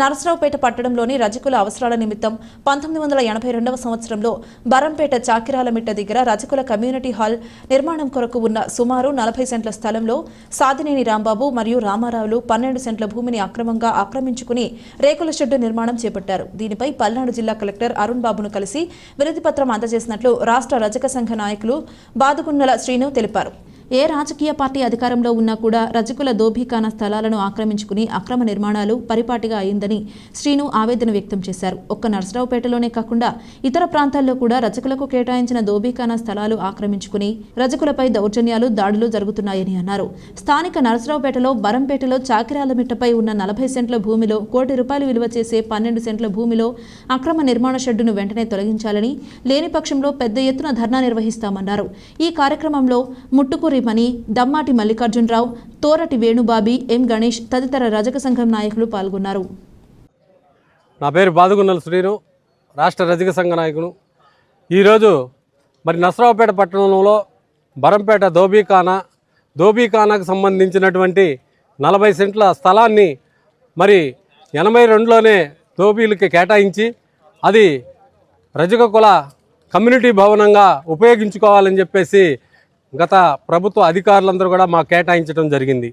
నరసరావుపేట పట్టణంలోని రజకుల అవసరాల నిమిత్తం పంతొమ్మిది వందల ఎనభై రెండవ సంవత్సరంలో బరంపేట చాకిరాలమిట్ట దగ్గర రజకుల కమ్యూనిటీ హాల్ నిర్మాణం కొరకు ఉన్న సుమారు నలభై సెంట్ల స్థలంలో సాదినేని రాంబాబు మరియు రామారావులు పన్నెండు సెంట్ల భూమిని అక్రమంగా ఆక్రమించుకుని రేకుల షెడ్డు నిర్మాణం చేపట్టారు. దీనిపై పల్నాడు జిల్లా కలెక్టర్ అరుణ్ బాబును కలిసి విరతిపత్రం అందజేసినట్లు రాష్ట్ర రజక సంఘ నాయకులు బాదుగున్నల శ్రీను తెలిపారు. ఏ రాజకీయ పార్టీ అధికారంలో ఉన్నా కూడా రజకుల దోభీఖానా స్థలాలను ఆక్రమించుకుని అక్రమ నిర్మాణాలు పరిపాటిగా అయిందని శ్రీను ఆవేదన వ్యక్తం చేశారు. ఒక్క నర్సరావుపేటలోనే కాకుండా ఇతర ప్రాంతాల్లో కూడా రజకులకు కేటాయించిన దోభీఖానా స్థలాలు ఆక్రమించుకుని రజకులపై దౌర్జన్యాలు దాడులు జరుగుతున్నాయని అన్నారు. స్థానిక నర్సరావుపేటలో బరంపేటలో చాకిరాల మిట్టపై ఉన్న నలభై సెంట్ల భూమిలో కోటి రూపాయలు విలువ చేసే పన్నెండు సెంట్ల భూమిలో అక్రమ నిర్మాణ షెడ్డును వెంటనే తొలగించాలని లేని పక్షంలో పెద్ద ఎత్తున ధర్నా నిర్వహిస్తామన్నారు. ఈ కార్యక్రమంలో ముట్టుకూరి మణి దమ్మాటి మల్లికార్జునరావు తోరటి వేణుబాబి ఎం గణేష్ తదితర రజక సంఘం నాయకులు పాల్గొన్నారు. నా పేరు బాదుగున్నల శ్రీను రాష్ట్ర రజక సంఘ నాయకుడు. ఈరోజు మరి నసరావుపేట పట్టణంలో బరంపేట దోబీఖానా దోబీఖానాకు సంబంధించినటువంటి నలభై సెంట్ల స్థలాన్ని మరి ఎనభై రెండులోనే దోబీలకి కేటాయించి అది రజక కుల కమ్యూనిటీ భవనంగా ఉపయోగించుకోవాలని చెప్పేసి గత ప్రభుత్వ అధికారులందరూ కూడా మాకు కేటాయించడం జరిగింది.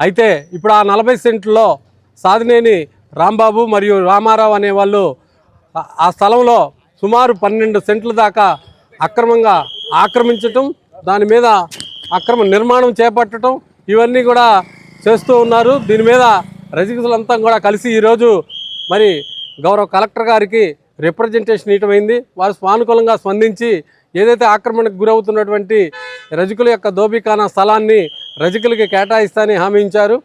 అయితే ఇప్పుడు ఆ నలభై సెంట్లో సాధినేని రాంబాబు మరియు రామారావు అనే వాళ్ళు ఆ- స్థలంలో సుమారు పన్నెండు సెంట్ల దాకా అక్రమంగా ఆక్రమించటం దాని మీద అక్రమ నిర్మాణం చేపట్టడం ఇవన్నీ కూడా చేస్తూ ఉన్నారు. దీని మీద రజకులంతా కూడా కలిసి ఈరోజు మరి గౌరవ కలెక్టర్ గారికి రిప్రజెంటేషన్ ఇవ్వమైంది వారు సానుకూలంగా స్పందించి ఏదైతే ఆక్రమణకు గురవుతున్నటువంటి రజకుల యొక్క దోబికానా స్థలాన్ని రజకులకి కేటాయిస్తానని హామీ ఇచ్చారు.